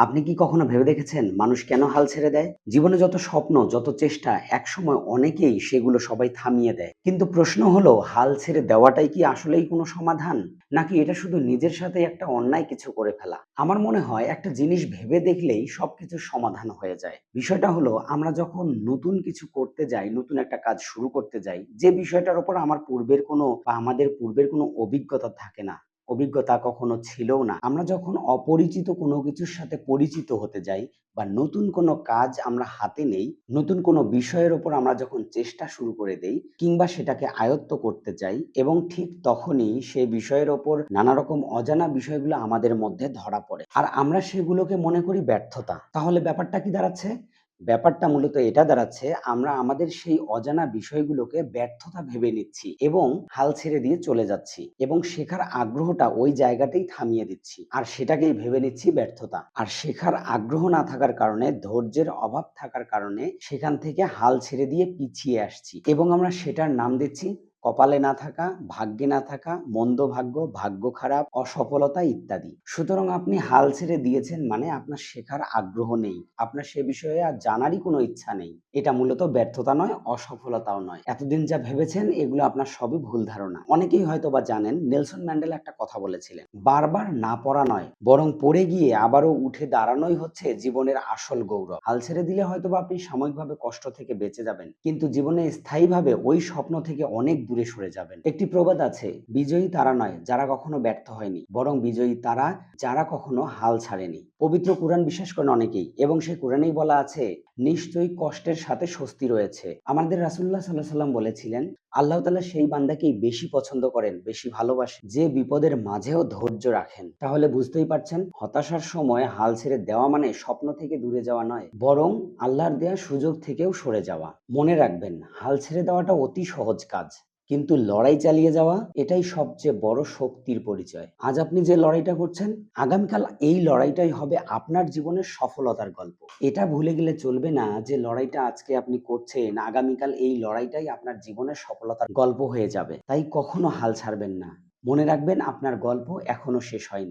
আপনি কি কখনো ভেবে দেখেছেন মানুষ কেন হাল ছেড়ে দেয়? জীবনে যত স্বপ্ন, যত চেষ্টা, একসময় অনেকেই সেগুলো সবাই থামিয়ে দেয়। কিন্তু প্রশ্ন হলো, হাল ছেড়ে দেওয়াটাই কি আসলেই কোনো সমাধান? নাকি এটা শুধু নিজের সাথে একটা অন্যায় কিছু করে ফেলা? আমার মনে হয় একটা জিনিস ভেবে দেখলেই সবকিছুর সমাধান হয়ে যায়। বিষয়টা হলো, আমরা যখন নতুন কিছু করতে যাই, নতুন একটা কাজ শুরু করতে যাই, যে বিষয়টার উপর আমার পূর্বের কোনো বা আমাদের পূর্বের কোনো অভিজ্ঞতা থাকে না অভিজ্ঞতা কখনো ছিলও না। আমরা যখন অপরিচিত কোনো কিছুর সাথে পরিচিত হতে যাই বা নতুন কোনো কাজ আমরা হাতে নেই, নতুন কোনো বিষয়ের ওপর আমরা যখন চেষ্টা শুরু করে দেই কিংবা সেটাকে আয়ত্ত করতে চাই এবং ঠিক তখনই সেই বিষয়ের ওপর নানা রকম অজানা বিষয়গুলো আমাদের মধ্যে ধরা পড়ে। আর আমরা সেগুলোকে মনে করি ব্যর্থতা। তাহলে ব্যাপারটা কি দাঁড়াচ্ছে? ব্যাপারটা মূলত এটা দাঁড়াচ্ছে, আমরা আমাদের সেই অজানা বিষয়গুলোকে ব্যর্থতা ভেবে নিচ্ছি এবং হাল ছেড়ে দিয়ে চলে যাচ্ছি এবং শেখার আগ্রহটা ওই জায়গাতেই থামিয়ে দিচ্ছি। আর সেটাকেই ভেবে নিচ্ছি ব্যর্থতা। আর শেখার আগ্রহ না থাকার কারণে, ধৈর্যের অভাব থাকার কারণে সেখান থেকে হাল ছেড়ে দিয়ে পিছিয়ে আসছি এবং আমরা সেটার নাম দিচ্ছি কপালে না থাকা, ভাগ্যে না থাকা, মন্দ ভাগ্য ভাগ্য খারাপ, অসফলতা ইত্যাদি। সুতরাং আপনি হাল ছেড়ে দিয়েছেন মানে আপনার শেখার আগ্রহ নেই। আপনার সে বিষয়ে আর জানারই কোনো ইচ্ছা নেই। এটা মূলত ব্যর্থতা নয়, অসফলতাও নয়। এতদিন যা ভেবেছেন, এগুলো আপনার সবই ভুল ধারণা। অনেকেই হয়তো বা জানেন, নেলসন ম্যান্ডেলা একটা কথা বলেছিলেন, বারবার না পড়া নয়, বরং পড়ে গিয়ে আবারও উঠে দাঁড়ানোই হচ্ছে জীবনের আসল গৌরব। হাল ছেড়ে দিলে হয়তো বা আপনি সাময়িকভাবে কষ্ট থেকে বেঁচে যাবেন, কিন্তু জীবনে স্থায়ীভাবে ওই স্বপ্ন থেকে অনেক দূরে সরে যাবেন। একটি প্রবাদ আছে, বিজয়ী তারা নয়, যারা কখনো ব্যর্থ হয়নি, বরং বিজয়ী তারা, যারা কখনো হাল ছাড়েনি। পবিত্র কোরআন বিশ্বাস করেন অনেকেই, এবং সেই কোরআনেই বলা আছে, নিশ্চয়ই কষ্টের সাথে স্বস্তি রয়েছে। আমাদের রাসুল্লাহ সাল্লাহ সাল্লাম বলেছিলেন, আল্লাহ তালা সেই বান্দাকেই বেশি পছন্দ করেন, বেশি ভালোবাসেন, যে বিপদের মাঝেও ধৈর্য রাখেন। তাহলে বুঝতেই পারছেন, হতাশার সময় হাল ছেড়ে দেওয়া মানে স্বপ্ন থেকে দূরে যাওয়া নয়, বরং আল্লাহর দেওয়া সুযোগ থেকেও সরে যাওয়া। মনে রাখবেন, হাল ছেড়ে দেওয়াটা অতি সহজ কাজ। কিন্তু লড়াই চালিয়ে যাওয়া এটাই সবচেয়ে বড় শক্তির পরিচয়। আজ আপনি যে লড়াইটা করছেন, আগামীকাল এই লড়াইটাই হবে আপনার জীবনের সফলতার গল্প। এটা ভুলে গেলে চলবে না যে লড়াইটা আজকে আপনি করছেন, আগামীকাল এই লড়াইটাই আপনার জীবনের সফলতার গল্প হয়ে যাবে। তাই কখনো হাল ছাড়বেন না। মনে রাখবেন, আপনার গল্প এখনও শেষ হয়নি।